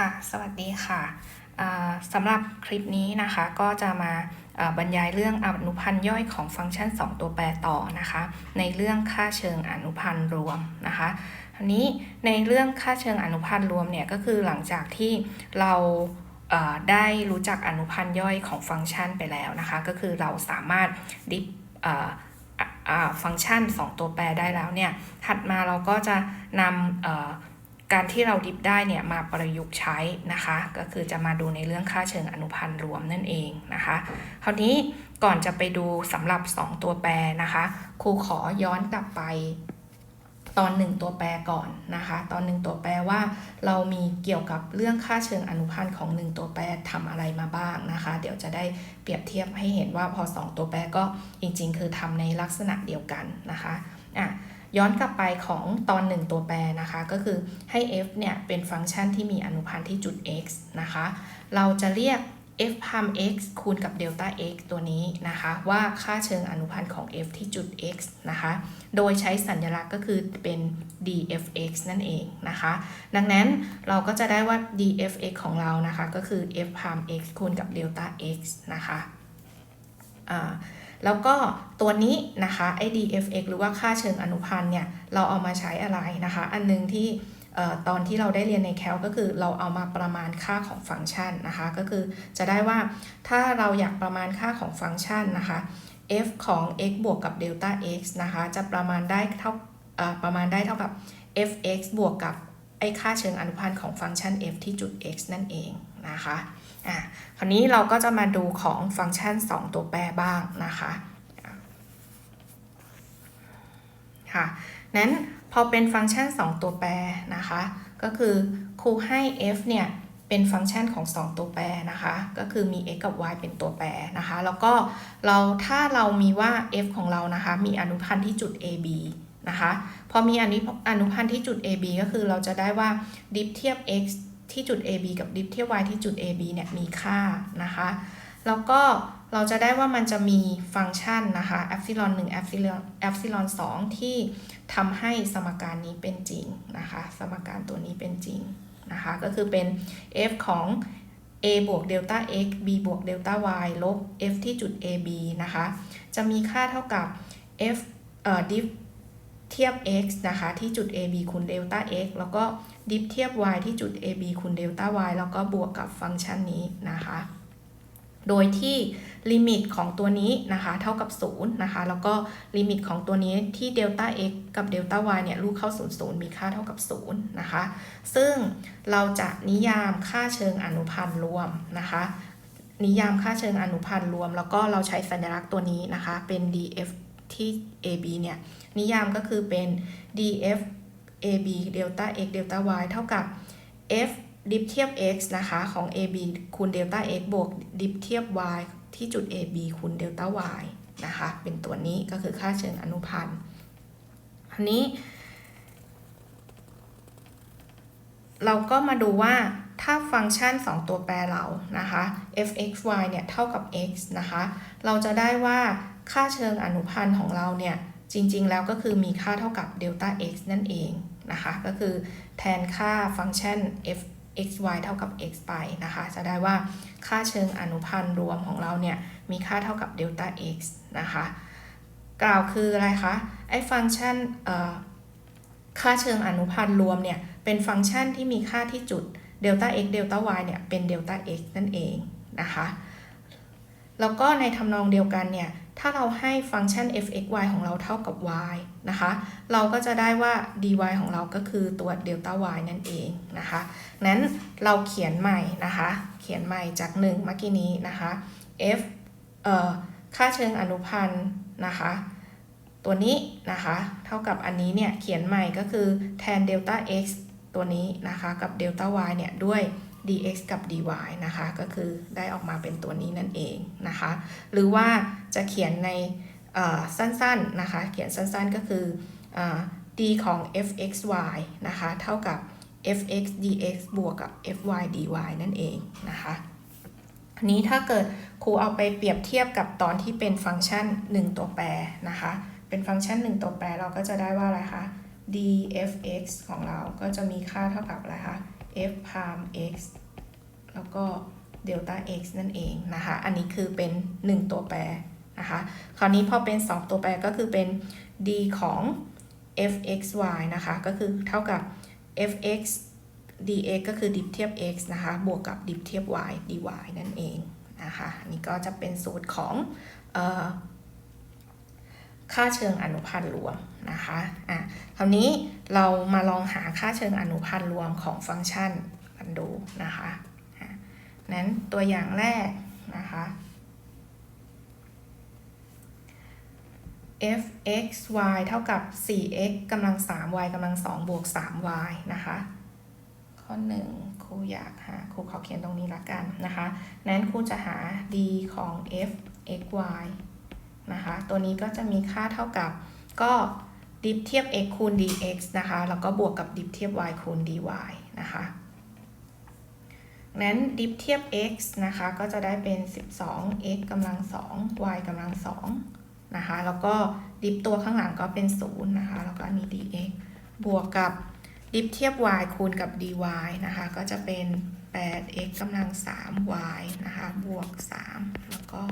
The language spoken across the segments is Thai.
ค่ะ สวัสดีค่ะสำหรับคลิปนี้นะคะก็จะมาบรรยายเรื่องอนุพันธ์ย่อยของฟังก์ชัน 2 ตัวแปรต่อนะคะ ในเรื่องค่าเชิงอนุพันธ์รวมนะคะทีนี้ในเรื่องค่าเชิงอนุพันธ์รวมเนี่ยก็คือหลังจากที่เราได้รู้จักอนุพันธ์ย่อยของฟังก์ชันไปแล้วนะคะ ก็คือเราสามารถดิฟฟังก์ชัน 2 ตัวแปรได้แล้วเนี่ยถัดมาเราก็จะนำ การที่เราดิฟได้เนี่ยมาประยุกต์ใช้นะคะ ก็คือจะมาดูในเรื่องค่าเชิงอนุพันธ์รวมนั่นเองนะคะ คราวนี้ก่อนจะไปดูสำหรับ 2 ตัวแปรนะคะ ครูขอย้อนกลับไปตอน 1 ตัวแปรก่อนนะคะ ตอน 1 ตัวแปรว่าเรามีเกี่ยวกับเรื่องค่าเชิงอนุพันธ์ของ 1 ตัวแปรทำอะไรมาบ้างนะคะ เดี๋ยวจะได้เปรียบเทียบให้เห็นว่าพอ 2 ตัวแปรก็จริงๆ คือทำในลักษณะเดียวกันนะคะอะ ย้อนกลับไปของตอน 1 ตัวแปรนะคะ ก็คือให้ f เนี่ยเป็นฟังก์ชันที่มีอนุพันธ์ที่จุด x นะคะ เราจะเรียก f พาม x คูณกับเดลต้า x ตัวนี้นะคะ ว่าค่าเชิงอนุพันธ์ของ f ที่จุด x นะคะ โดยใช้สัญลักษณ์ก็คือเป็น dfx นั่นเองนะคะ ดังนั้นเราก็จะได้ว่า dfx ของเรานะคะ ก็คือ f พาม x คูณกับเดลต้า x นะคะ อ่า แล้วก็ตัวนี้นะคะไอ้ dfx หรือว่าค่าเชิงอนุพันธ์เนี่ยเราเอามาใช้อะไรนะคะ อันหนึงที่ตอนที่เราได้เรียนในแคลก็คือเราเอามาประมาณค่าของฟังก์ชันนะคะ ก็คือจะได้ว่าถ้าเราอยากประมาณค่าของฟังก์ชันนะคะ f ของ x บวกกับเดลต้า x นะคะ จะประมาณได้เท่าประมาณได้เท่ากับ fx บวกกับไอค่าเชิงอนุพันธ์ของฟังก์ชัน f ที่จุด x นั่นเองนะคะ อะคราวนี้เราก็จะมาดูของฟังก์ชัน 2 ตัวแปรบ้างนะคะค่ะนั้นพอเป็นฟังก์ชัน 2 ตัวแปรนะคะ ก็คือครูให้ f เนี่ยเป็นฟังก์ชันของ 2 ตัวแปรนะคะ ก็คือมี x กับ y เป็นตัวแปรนะคะ แล้วก็เราถ้าเรามีว่า f ของเรานะคะ มีอนุพันธ์ที่จุด ab นะคะ พอมีอนุอนุพันธ์ที่จุด ab ก็คือเราจะได้ว่าดิฟเทียบ x ที่จุด AB กับดิฟเทียบ y ที่จุด AB เนี่ยมีค่านะคะ แล้วก็เราจะได้ว่ามันจะมีฟังก์ชันนะคะ epsilon 1 epsilon epsilon 2ที่ทำให้สมการนี้เป็นจริงนะคะ สมการตัวนี้เป็นจริงนะคะ ก็คือเป็น f ของ a บวกเดลต้า x b บวกเดลต้า y ลบ f ที่จุด ab นะคะ จะมีค่าเท่ากับ f เอ่อ diff เทียบ x นะคะ ที่จุด ab คูณเดลต้า x แล้วก็ ดิฟเทียบ y ที่จุด ab คูณเดลต้า y แล้วก็บวกกับฟังก์ชันนี้นะคะ โดยที่ลิมิตของตัวนี้นะคะเท่ากับ 0 นะคะ แล้วก็ลิมิตของตัวนี้ที่เดลต้า x กับเดลต้า y เนี่ยลูกเข้า 0 0 มีค่าเท่ากับ 0 นะคะ ซึ่งเราจะนิยามค่าเชิงอนุพันธ์รวมนะคะนิยามค่าเชิงอนุพันธ์รวม แล้วก็เราใช้สัญลักษณ์ตัวนี้นะคะ เป็น df ที่ ab เนี่ย นิยามก็คือเป็น df ab เดลต้า x เดลต้า y เท่ากับ f ดิฟเทียบ x นะคะของ ab คูณเดลต้า x บวกดิฟเทียบ y ที่จุด ab คูณเดลต้า y นะคะ เป็นตัวนี้ก็คือค่าเชิงอนุพันธ์อันนี้ เราก็มาดูว่าถ้าฟังก์ชัน 2 ตัวแปรเรานะคะ f(x, y) เนี่ยเท่ากับ x นะคะ เราจะได้ว่าค่าเชิงอนุพันธ์ของเราเนี่ยจริงๆ แล้วก็คือมีค่าเท่ากับเดลต้า x นั่นเอง นะคะ ก็คือแทนค่าฟังก์ชัน f x y เท่ากับ x ไปนะคะ จะได้ว่าค่าเชิงอนุพันธ์รวมของเราเนี่ย มีค่าเท่ากับเดลต้า x นะคะ กล่าวคืออะไรคะ ไอ้ฟังก์ชันค่าเชิงอนุพันธ์รวมเนี่ย เป็นฟังก์ชันที่มีค่าที่จุดเดลต้า x เดลต้า y เนี่ย เป็นเดลต้า x นั่นเองนะคะ แล้วก็ในทำนองเดียวกันเนี่ย ถ้าเราให้ฟังก์ชัน f(x, y) ของเราเท่ากับ y นะคะ เราก็จะได้ว่า dy ของเราก็คือตัวเดลต้า y นั่นเองนะคะ นั้นเราเขียนใหม่นะคะ เขียนใหม่จาก 1 เมื่อกี้นี้นะคะ f เอ่อ ค่าเชิงอนุพันธ์นะคะ ตัวนี้นะคะ เท่ากับอันนี้เนี่ย เขียนใหม่ก็คือแทนเดลต้า x ตัวนี้นะคะ กับเดลต้า y เนี่ย ด้วย dx กับ dy นะคะ ก็คือได้ออกมาเป็นตัวนี้นั่นเองนะคะ หรือว่าจะเขียนในสั้นๆนะคะ เขียนสั้นๆก็คืออ d ของ fxy นะคะ เท่ากับ fx dx บวกกับ fy dy นั่นเองนะคะอันนี้ถ้าเกิดครูเอาไปเปรียบเทียบกับตอนที่เป็นฟังก์ชัน 1 ตัวแปรนะคะ เป็นฟังก์ชัน 1 ตัวแปรเราก็จะได้ว่าอะไรคะ dfx ของเราก็จะมีค่าเท่ากับอะไรคะ f prime x แล้วก็เดลต้า x นั่นเองนะคะ อันนี้คือเป็น 1 ตัวแปรนะคะ คราวนี้พอเป็น 2 ตัวแปรก็คือเป็น d ของ fxy นะคะ ก็คือเท่ากับ fx dx ก็คือดิฟเทียบ x นะคะ บวกกับดิฟเทียบ y dy นั่นเองนะคะอันนี่ก็จะเป็นสูตรของออค่าเชิงอนุพันธ์รวม นะคะอะคราวนี้เรามาลองหาค่าเชิงอนุพันธ์รวมของฟังก์ชันกันดูนะคะอะนั้นตัวอย่างแรกนะคะ f x y เท่ากับ 4x กำลัง 3y กำลัง 2 บวก 3y นะคะ ข้อ 1 ครูอยากหาครูขอเขียนตรงนี้ละกันนะคะนั้นครูจะหา d ของ f x y นะคะ ตัวนี้ก็จะมีค่าเท่ากับก็ ดิฟเทียบ x คูณ dx นะคะ แล้วก็บวกกับดิฟเทียบ y คูณ dy นะคะนั้นดิฟเทียบ x นะคะ ก็จะได้เป็น 12x กำลัง 2 y กำลัง2นะคะ แล้วก็ดิฟตัวข้างหลังก็เป็น 0 นะคะ แล้วก็อันนี้ dx บวกกับดิฟเทียบ y คูณกับ dy นะคะ ก็จะเป็น 8x กำลัง 3y นะคะ บวก 3 แล้วก็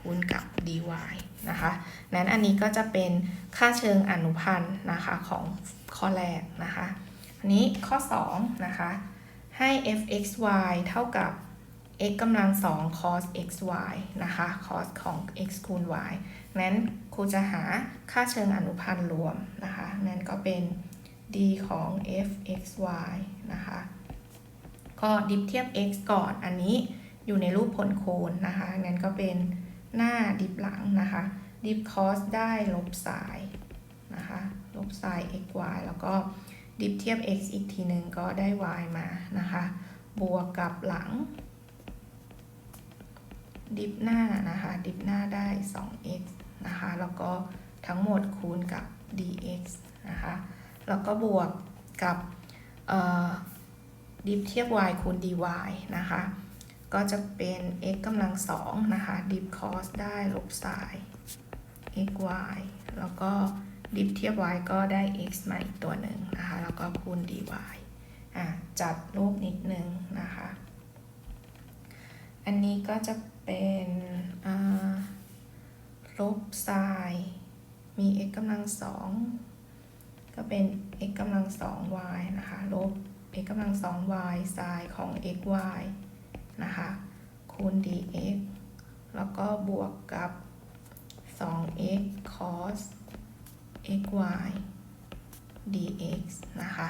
คูณกับ dy นะคะนั้นอันนี้ก็จะเป็นค่าเชิงอนุพันธ์นะคะของข้อแรกนะคะอันนี้ข้อ2นะคะให้ fxy เท่ากับ x กำลัง2 cos xy นะคะ cos ของ x คูณ y นั้นครูจะหาค่าเชิงอนุพันธ์รวมนะคะนั้นก็เป็น d ของ fxy นะคะก็ดิฟเทียบ x ก่อนอันนี้อยู่ในรูปผลคูณนะคะงั้นก็เป็น หน้าดิฟหลังนะคะ ดิฟ cos ได้ลบสายนะคะ ลบสาย xy แล้วก็ดิฟเทียบ x อีกทีหนึ่งก็ได้ y มานะคะ บวกกับหลัง ดิฟหน้านะคะ ดิฟหน้าได้ 2x นะคะ แล้วก็ทั้งหมดคูณกับ dx นะคะ แล้วก็บวกกับดิฟเทียบ y คูณ dy นะคะ ก็จะเป็น x กำลังสองนะคะ ดิฟ cos ได้ลบสาย xy แล้วก็ดิฟเทียบ y ก็ได้ x มาอีกตัวหนึ่งนะคะ แล้วก็คูณ dy อะจัดรูปนิดนึงนะคะ อันนี้ก็จะเป็นลบไซน์มี x กำลังสองก็เป็น x กำลังสอง y นะคะ ลบ x กำลังสอง y ไซน์ของ xy นะคะคูณ dx แล้วก็บวกกับ 2x cos xy dx นะคะ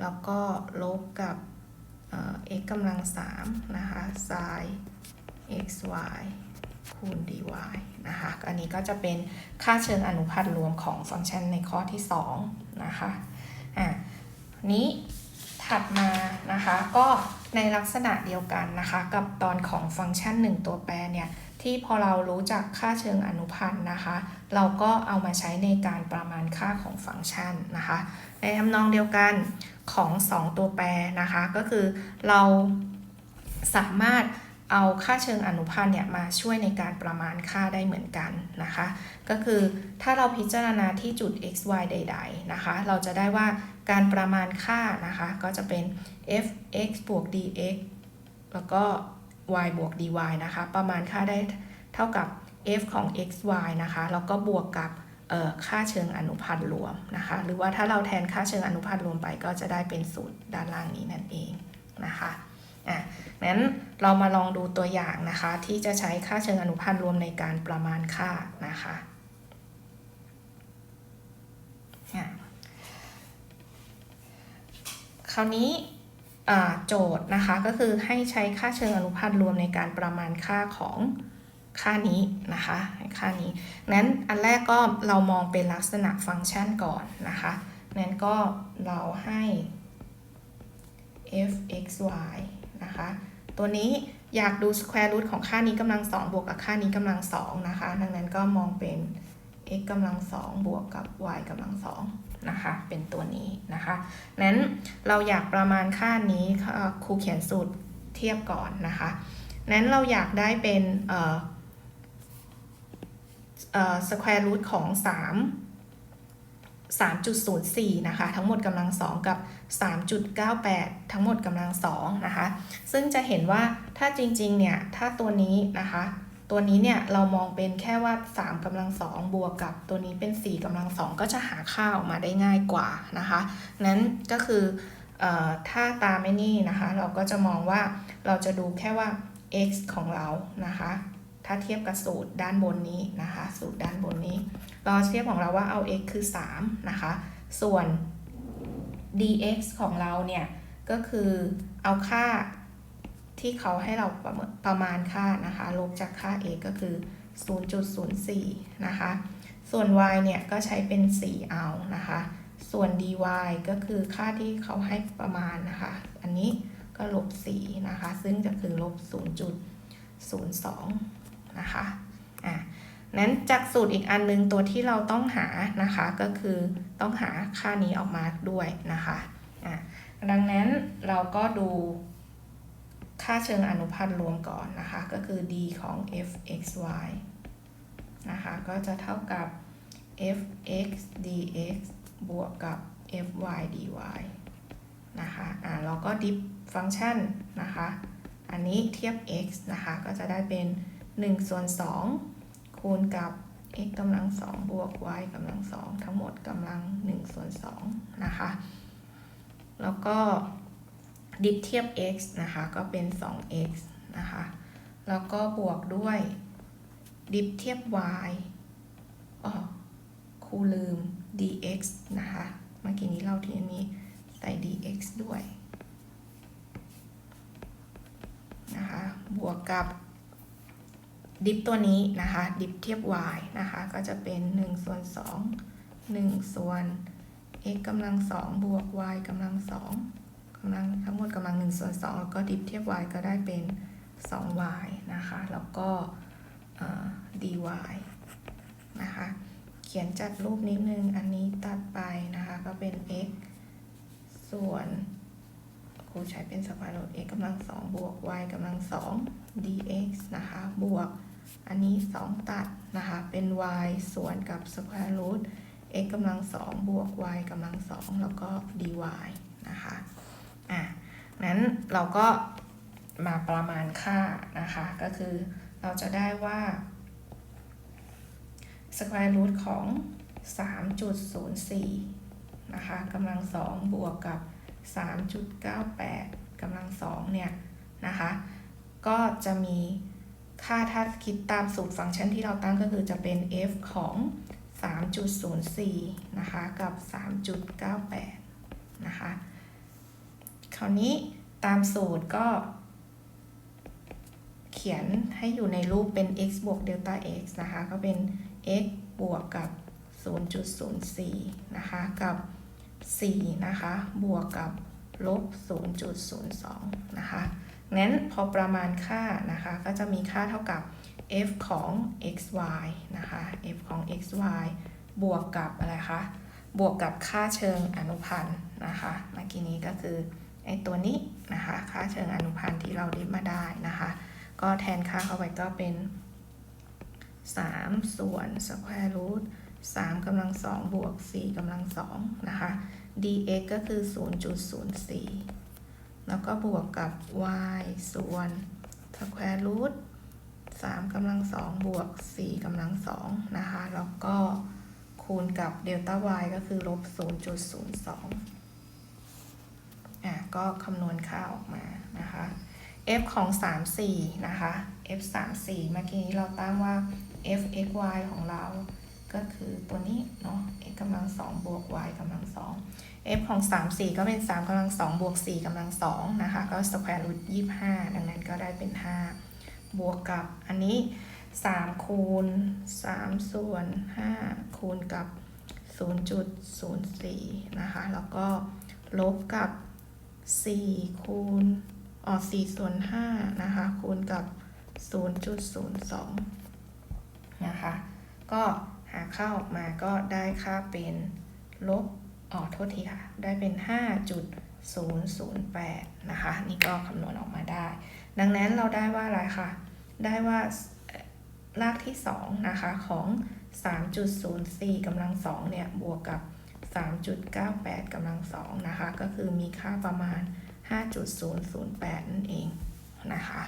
แล้วก็ลบกับ x กำลัง3นะคะ sin xy คูณ dy นะคะ อันนี้ก็จะเป็นค่าเชิงอนุพันธ์รวมของฟังก์ชันในข้อที่ 2 นะคะ อะ นี้ถัดมานะคะ ก็ ในลักษณะเดียวกันนะคะ กับตอนของฟังก์ชัน 1 ตัวแปรเนี่ยที่พอเรารู้จักค่าเชิงอนุพันธ์นะคะ เราก็เอามาใช้ในการประมาณค่าของฟังก์ชันนะคะ ในทำนองเดียวกันของ 2 ตัวแปรนะคะ ก็คือเราสามารถ เอาค่าเชิงอนุพันธ์เนี่ยมาช่วยในการประมาณค่าได้เหมือนกันนะคะ ก็คือถ้าเราพิจารณาที่จุด x y ใด ๆ นะคะ เราจะได้ว่าการประมาณค่านะคะ ก็จะเป็น f x บวก dx แล้วก็ y บวก dy นะคะ ประมาณค่าได้เท่ากับ f ของ x y นะคะ แล้วก็บวกกับค่าเชิงอนุพันธ์รวมนะคะ หรือว่าถ้าเราแทนค่าเชิงอนุพันธ์รวมไปก็จะได้เป็นสูตรด้านล่างนี้นั่นเองนะคะ อะนั้นเรามาลองดูตัวอย่างนะคะ ที่จะใช้ค่าเชิงอนุพันธ์รวมในการประมาณค่านะคะคราวนี้โจทย์นะคะก็คือให้ใช้ค่าเชิงอนุพันธ์รวมในการประมาณค่าของค่านี้นะคะค่านี้นั้นอันแรกก็เรามองเป็นลักษณะฟังก์ชันก่อนนะคะนั้นก็เราให้ f x y นะคะ ตัวนี้อยากดู square root ของค่านี้กำลัง2บวกกับค่านี้กำลัง2นะคะ ดังนั้นก็มองเป็น x กำลัง2บวกกับ y กำลัง2นะคะ เป็นตัวนี้นะคะนั้นเราอยากประมาณค่านี้ครูเขียนสูตรเทียบก่อนนะคะ นั้นเราอยากได้เป็นเอ่อเอ่อ square root ของ 3 3.04 นะคะ ทั้งหมดกำลัง2กับ 3.98 ทั้งหมดกำลัง2นะคะ ซึ่งจะเห็นว่าถ้าจริงๆ เนี่ย ถ้าตัวนี้นะคะ ตัวนี้เนี่ยเรามองเป็นแค่ว่า 3กำลัง2บวกกับตัวนี้เป็น 4กำลัง2ก็จะหาค่าออกมาได้ง่ายกว่านะคะ นั้นก็คือเออถ้าตามไม่นี่นะคะ เราก็จะมองว่าเราจะดูแค่ว่า x ของเรานะคะ ถ้าเทียบกับสูตรด้านบนนี้นะคะ สูตรด้านบนนี้ เราเทียบของเราว่าเอา x คือ 3 นะคะ ส่วน dx ของเราเนี่ย ก็คือเอาค่าที่เขาให้เราประเมินประมาณค่านะคะ ลบจากค่า x ก็คือ 0.04 นะคะ ส่วน y เนี่ยก็ใช้เป็น 4 เอานะคะ ส่วน dy ก็คือค่าที่เขาให้ประมาณนะคะ อันนี้ก็ลบ 4 นะคะ ซึ่งจะคือลบ 0.02 นะคะ อะ นั้นจากสูตรอีกอันนึงตัวที่เราต้องหานะคะก็คือต้องหาค่านี้ออกมาด้วยนะคะอะดังนั้นเราก็ดูค่าเชิงอนุพันธ์รวมก่อนนะคะ ก็คือ d ของ f x y นะคะก็จะเท่ากับ f x dx บวกกับ f y dy นะคะอะเราก็ดิฟฟังก์ชันนะคะ อันนี้เทียบ x นะคะ ก็จะได้เป็น1ส่วน2 คูณกับ x กำลัง2บวก y กำลัง2ทั้งหมดกำลัง1ส่วน2นะคะ แล้วก็ดิฟเทียบ x นะคะ ก็เป็น 2x นะคะ แล้วก็บวกด้วยดิฟเทียบ y อ๋อครูลืม dx นะคะ เมื่อกี้นี้เราที่นี้ใส่ dx ด้วย นะคะ บวกกับ ดิฟตัวนี้นะคะ ดิฟเทียบ y นะคะ ก็จะเป็น1ส่วน2 1ส่วน x กำลัง2บวก y กำลัง2กำลังทั้งหมดกำลัง1ส่วน2แล้วก็ดิฟเทียบ y ก็ได้เป็น 2y นะคะ แล้วก็ dy นะคะ เขียนจัดรูปนิดนึง อันนี้ตัดไปนะคะ ก็เป็น x ส่วนครูใช้เป็นสแควร์รูท x กำลัง2บวก y กำลัง2 dx นะคะ บวก อันนี้ 2 ตัดนะคะ เป็น y ส่วนกับ square root x กำลัง2บวก y กำลัง2แล้วก็ dy นะคะอะนั้นเราก็มาประมาณค่านะคะ ก็คือเราจะได้ว่า square root ของ 3.04 นะคะกำลัง2บวกกับ 3.98กำลัง2เนี่ยนะคะ ก็จะมี ค่าถ้าคิดตามสูตรฟังก์ชันที่เราตั้งก็คือจะเป็น f ของ 3.04 นะคะ กับ 3.98 นะคะ คราวนี้ตามสูตรก็ เขียนให้อยู่ในรูปเป็น x บวกเดลต้า x นะคะ ก็เป็น x บวกกับ 0.04 นะคะ กับ 4 นะคะ บวกกับลบ 0.02 นะคะ งั้นพอประมาณค่านะคะก็จะมีค่าเท่ากับ f ของ xy นะคะ f ของ xy บวกกับอะไรคะ บวกกับค่าเชิงอนุพันธ์นะคะ เมื่อกี้นี้ก็คือไอตัวนี้นะคะ ค่าเชิงอนุพันธ์ที่เราได้มาได้นะคะ ก็แทนค่าเข้าไปก็เป็น 3 ส่วน square root 3กำลัง2บวก 4กำลัง2นะคะ dx ก็คือ 0.04 แล้วก็บวกกับ y ส่วน square root 3กำลัง2บวก4กำลัง2นะคะ แล้วก็คูณกับเดลต้า y ก็คือลบ0.02อะก็คำนวณค่าออกมานะคะ f ของ 3 4 นะคะ f 3 4เมื่อกี้เราตั้งว่า f x y ของเรา ก็คือตัวนี้เนาะ x กำลัง2บวก y กำลัง2 f ของ 3 4 ก็เป็น 3กำลัง2บวก4กำลัง2นะคะ ก็ square root 25 ดังนั้นก็ได้เป็น 5 บวกกับอันนี้ 3 คูณ 3 ส่วน 5 คูณกับ 0.04 นะคะ แล้วก็ลบกับ 4 คูณอ๋อ4ส่วน5นะคะ คูณกับ 0.02 นะคะ ก็หาค่าออกมาก็ได้ค่าเป็นลบ อ๋อโทษทีค่ะ ได้เป็น 5.008 นะคะ นี่ก็คำนวณออกมาได้ ดังนั้นเราได้ว่าอะไรคะ ได้ว่ารากที่ 2 นะคะ ของ 3.04กำลัง2เนี่ย บวกกับ 3.98กำลังสองนะคะ ก็คือมีค่าประมาณ 5.008 นั่นเองนะคะ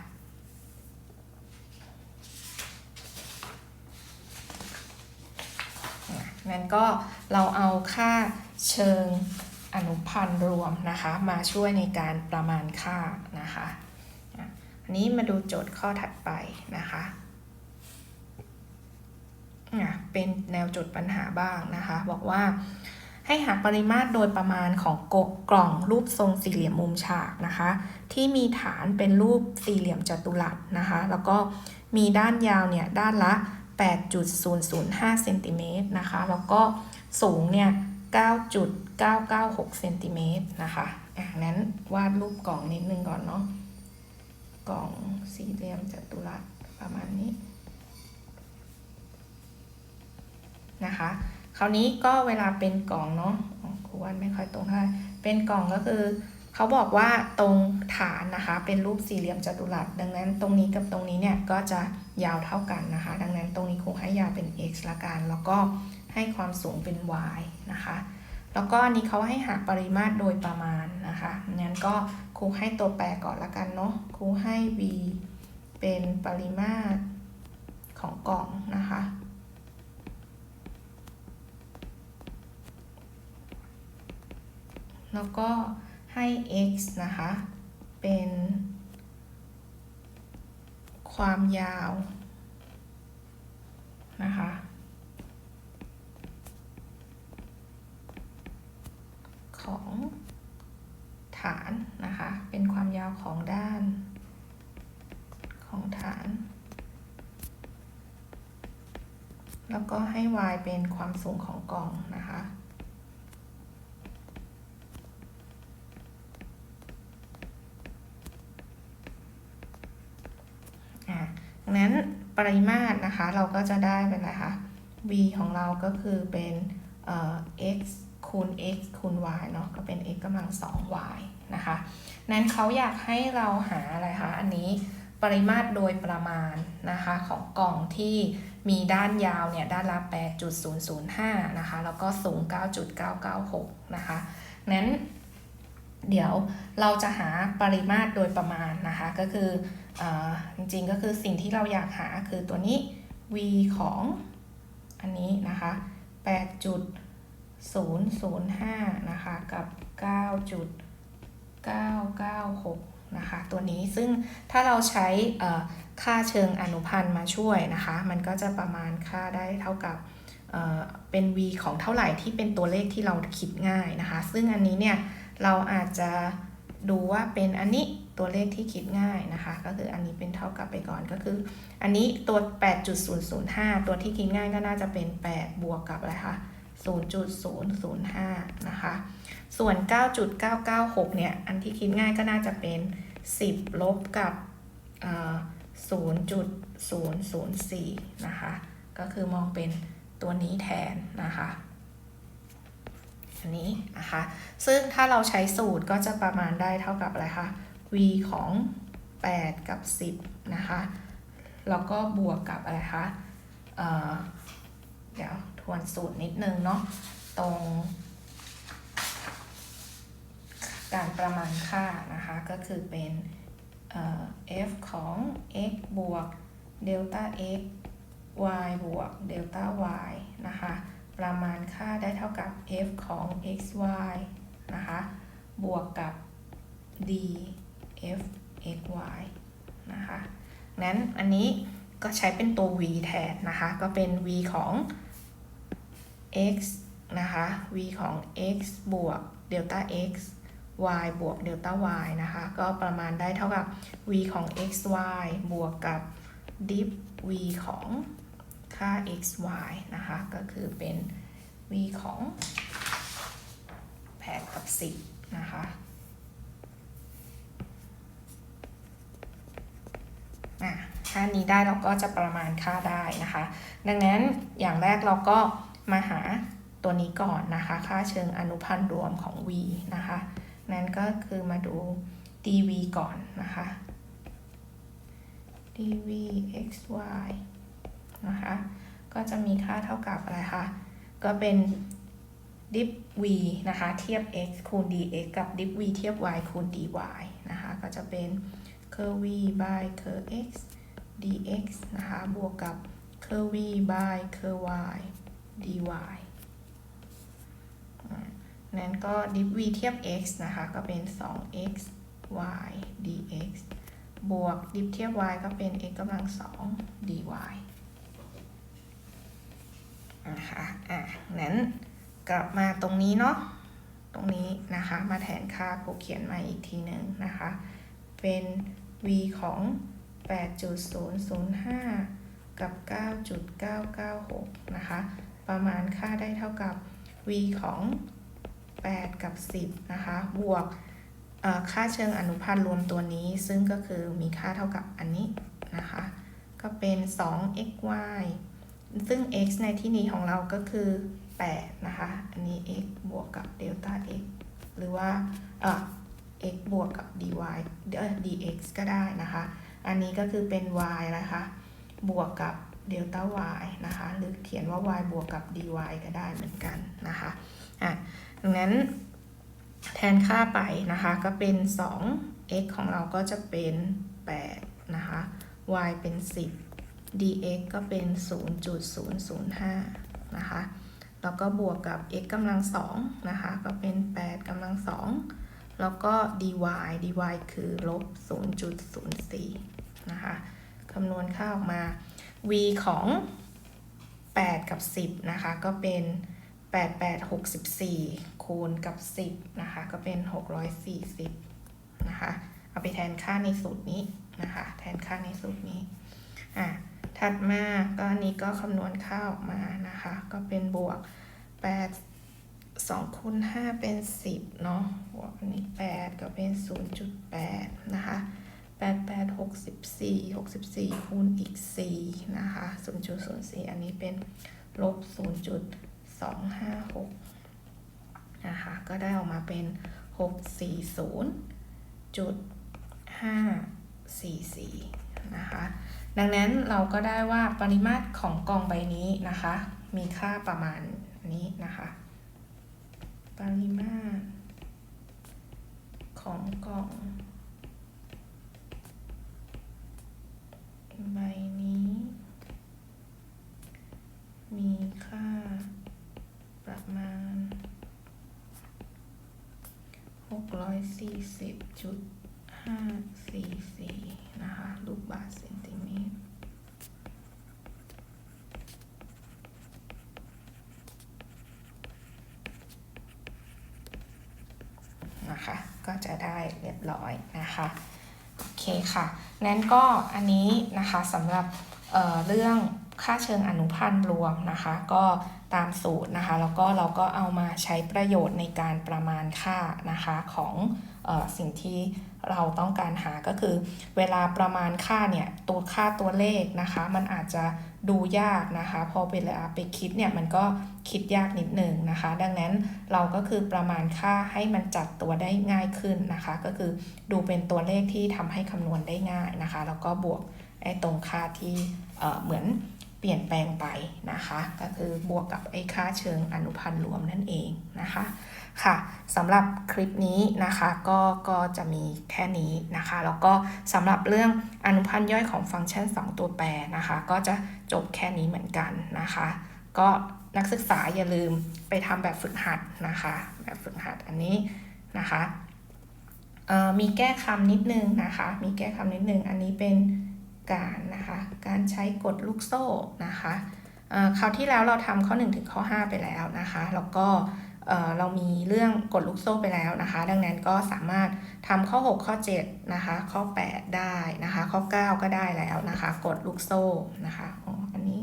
งั้นก็เราเอาค่า เชิงอนุพันธ์รวมนะคะ มาช่วยในการประมาณค่านะคะอันนี้มาดูโจทย์ข้อถัดไปนะคะอะเป็นแนวโจทย์ปัญหาบ้างนะคะ บอกว่าให้หาปริมาตรโดยประมาณของกกล่องรูปทรงสี่เหลี่ยมมุมฉากนะคะ ที่มีฐานเป็นรูปสี่เหลี่ยมจัตุรัสนะคะ แล้วก็มีด้านยาวเนี่ยด้านละ 8.005เซนติเมตรนะคะ แล้วก็สูงเนี่ย 9.996เซนติเมตรนะคะอะนั้นวาดรูปกล่องนิดนึงก่อนเนาะกล่องสี่เหลี่ยมจัตุรัสประมาณนี้นะคะ คราวนี้ก็เวลาเป็นกล่องเนาะอ๋อครูวาดไม่ค่อยตรงเท่าไหร่เป็นกล่องก็คือเขาบอกว่าตรงฐานนะคะเป็นรูปสี่เหลี่ยมจัตุรัส ดังนั้นตรงนี้กับตรงนี้เนี่ยก็จะยาวเท่ากันนะคะ ดังนั้นตรงนี้ครูให้ยาวเป็น x ละกันแล้วก็ ให้ความสูงเป็น y นะคะ แล้วก็นนี้เขาให้หาปริมาตรโดยประมาณนะคะงั้นก็ครูให้ตัวแปรก่อนละกันเนาะ ครูให้ v เป็นปริมาตรของกล่องนะคะ แล้วก็ให้ x นะคะ เป็นความยาวนะคะ ของฐานนะคะ เป็นความยาวของด้านของฐาน แล้วก็ให้ y เป็นความสูงของกล่องนะคะ ดังนั้นปริมาตรนะคะเราก็จะได้เป็นอะไรคะ v ของเราก็คือเป็น x คูณ x คูณ y เนาะก็เป็น x กำลัง 2y นะคะ นั้นเขาอยากให้เราหาอะไรคะ อันนี้ปริมาตรโดยประมาณนะคะของกล่องที่มีด้านยาวเนี่ยด้านละ 8.005 นะคะ แล้วก็สูง 9.996 นะคะ นั้นเดี๋ยวเราจะหาปริมาตรโดยประมาณนะคะ ก็คืออจริงๆก็คือสิ่งที่เราอยากหาคือตัวนี้ v ของอันนี้นะคะ 8.005 นะคะ กับ 9.996 นะคะ ตัวนี้ซึ่งถ้าเราใช้ค่าเชิงอนุพันธ์มาช่วยนะคะ มันก็จะประมาณค่าได้เท่ากับเเป็น v ของเท่าไหร่ที่เป็นตัวเลขที่เราคิดง่ายนะคะ ซึ่งอันนี้เนี่ยเราอาจจะดูว่าเป็นอันนี้ตัวเลขที่คิดง่ายนะคะ ก็คืออันนี้เป็นเท่ากับไปก่อนก็คือ อันนี้ตัว 8.005 ตัวที่คิดง่ายก็น่าจะเป็น 8 บวกกับอะไรคะ 0.005 นะคะ ส่วน 9.996 เนี่ย อันที่คิดง่ายก็น่าจะเป็น 10 ลบกับ0.004 นะคะ ก็คือมองเป็นตัวนี้แทนนะคะอันนี้นะคะ ซึ่งถ้าเราใช้สูตรก็จะประมาณได้เท่ากับอะไรคะ v ของ 8 กับ 10 นะคะ แล้วก็บวกกับอะไรคะ เดี๋ยวทวนสูตรนิดนึงเนาะตรง การประมาณค่านะคะ ก็คือเป็น f ของ x บวกเดลต้า x y บวกเดลต้า y นะคะ ประมาณค่าได้เท่ากับ f ของ x y นะคะ บวกกับ d f x y นะคะ นั้นอันนี้ ก็ใช้เป็นตัว v แทนนะคะ ก็เป็น v ของ x นะคะ v ของ x บวกเดลต้า x y บวกเดลต้า y นะคะ ก็ประมาณได้เท่ากับ v ของ x y บวกกับ div v ของค่า x y นะคะ ก็คือเป็น v ของ8กับ 10 นะคะ อะ ค่านี้ได้เราก็จะประมาณค่าได้นะคะ ดังนั้นอย่างแรกเราก็มาหาตัวนี้ก่อนนะคะ ค่าเชิงอนุพันธ์รวมของ v นะคะนั้นก็คือมาดู dv ก่อนนะคะ dv xy นะคะ ก็จะมีค่าเท่ากับอะไรคะ ก็เป็น div v นะคะ เทียบ x คูณ dx กับ div v เทียบ y คูณ dy นะคะ ก็จะเป็น curve v by curve x dx นะคะ บวกกับ curve v by curve y dy อ่านั้นก็ div v เทียบ x นะคะ ก็เป็น 2x y dx บวก div เทียบ y ก็เป็น x กำลัง 2 dy นะคะ อะ นั้นกลับมาตรงนี้เนาะ ตรงนี้นะคะ มาแทนค่าครูเขียนใหม่อีกทีหนึ่งนะคะ เป็น v ของ 8.005 กับ 9.996 นะคะ ประมาณค่าได้เท่ากับ v ของ 8 กับ 10 นะคะ บวกค่าเชิงอนุพันธ์รวมตัวนี้ ซึ่งก็คือมีค่าเท่ากับอันนี้นะคะ ก็เป็น 2xy ซึ่ง x ในที่นี้ของเราก็คือ 8 นะคะ อันนี้ x บวกกับเดลต้า x หรือว่าเอ่อ x บวกกับ dy เอ่อ dx ก็ได้นะคะ อันนี้ก็คือเป็น y นะคะ บวกกับเดลต้า y นะคะ หรือเขียนว่า y บวกกับ dy ก็ได้เหมือนกันนะคะอะดังนั้นแทนค่าไปนะคะก็เป็น 2 x ของเราก็จะเป็น 8 นะคะ y เป็น 10 dx ก็เป็น 0.005 นะคะ แล้วก็บวกกับ x กำลัง2นะคะ ก็เป็น 8กำลัง2แล้วก็ dy dy คือลบ 0.04 นะคะคำนวณค่าออกมา v ของ 8 กับ 10 นะคะ ก็เป็น 8 8 64 คูณกับ 10 นะคะ ก็เป็น 640 นะคะ เอาไปแทนค่าในสูตรนี้นะคะ แทนค่าในสูตรนี้ อะ ถัดมา ก็อันนี้ก็คำนวณค่าออกมานะคะ ก็เป็นบวก 8 2คูณ5เป็น 10 เนาะบวกอันนี้ 8 ก็เป็น 0.8 นะคะ 8 8 64 64 คูณอีก 4 นะคะ 0.04 อันนี้เป็นลบ 0.256 นะคะ ก็ได้ออกมาเป็น 640.544 นะคะ ดังนั้นเราก็ได้ว่าปริมาตรของกล่องใบนี้นะคะ มีค่าประมาณนี้นะคะ ปริมาตรของกล่อง ใบนี้ มีค่าประมาณ 640.544 นะคะ ลูกบาศก์เซนติเมตรนะคะ ก็จะได้เรียบร้อยนะคะ เคค่ะ นั้นก็อันนี้นะคะสำหรับเเรื่องค่าเชิงอนุพันธ์รวมนะคะ ก็ตามสูตรนะคะ แล้วก็เราก็เอามาใช้ประโยชน์ในการประมาณค่านะคะของออสิ่งที่เราต้องการหาก็คือ เวลาประมาณค่าเนี่ยตัวค่าตัวเลขนะคะ มันอาจจะ ดูยากนะคะ พอเวลาไปคิดเนี่ยมันก็คิดยากนิดหนึ่งนะคะ ดังนั้นเราก็คือประมาณค่าให้มันจัดตัวได้ง่ายขึ้นนะคะ ก็คือดูเป็นตัวเลขที่ทำให้คำนวณได้ง่ายนะคะ แล้วก็บวกไอ้ตรงค่าที่เอ่อเหมือนเปลี่ยนแปลงไปนะคะ ก็คือบวกกับไอ้ค่าเชิงอนุพันธ์รวมนั่นเองนะคะ ค่ะสำหรับคลิปนี้นะคะก็ก็จะมีแค่นี้นะคะ แล้วก็สำหรับเรื่องอนุพันธ์ย่อยของฟังก์ชัน 2 ตัวแปรนะคะ ก็จะจบแค่นี้เหมือนกันนะคะ ก็นักศึกษาอย่าลืมไปทำแบบฝึกหัดนะคะ แบบฝึกหัดอันนี้นะคะมีแก้คำนิดนึงนะคะ มีแก้คำนิดนึง อันนี้เป็นการนะคะ การใช้กฎลูกโซ่นะคะคราวที่แล้วเราทำข้อ 1 ถึงข้อ 5 ไปแล้วนะคะ แล้วก็ เเรามีเรื่องกฎลูกโซ่ไปแล้วนะคะ ดังนั้นก็สามารถทำข้อ 6 ข้อ 7 นะคะ ข้อ 8 ได้นะคะ ข้อ 9 ก็ได้แล้วนะคะกฎลูกโซ่นะคะอ๋ออันนี้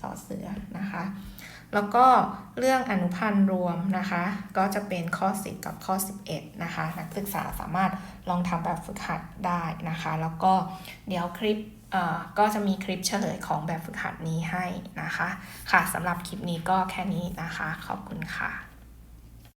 สอเสือนะคะ แล้วก็เรื่องอนุพันธ์รวมนะคะ ก็จะเป็นข้อ 10 กับข้อ 11 นะคะ นักศึกษาสามารถลองทำแบบฝึกหัดได้นะคะ แล้วก็เดี๋ยวคลิปก็จะมีคลิปเฉลยของแบบฝึกหัดนี้ให้นะคะ ค่ะสำหรับคลิปนี้ก็แค่นี้นะคะ ขอบคุณค่ะ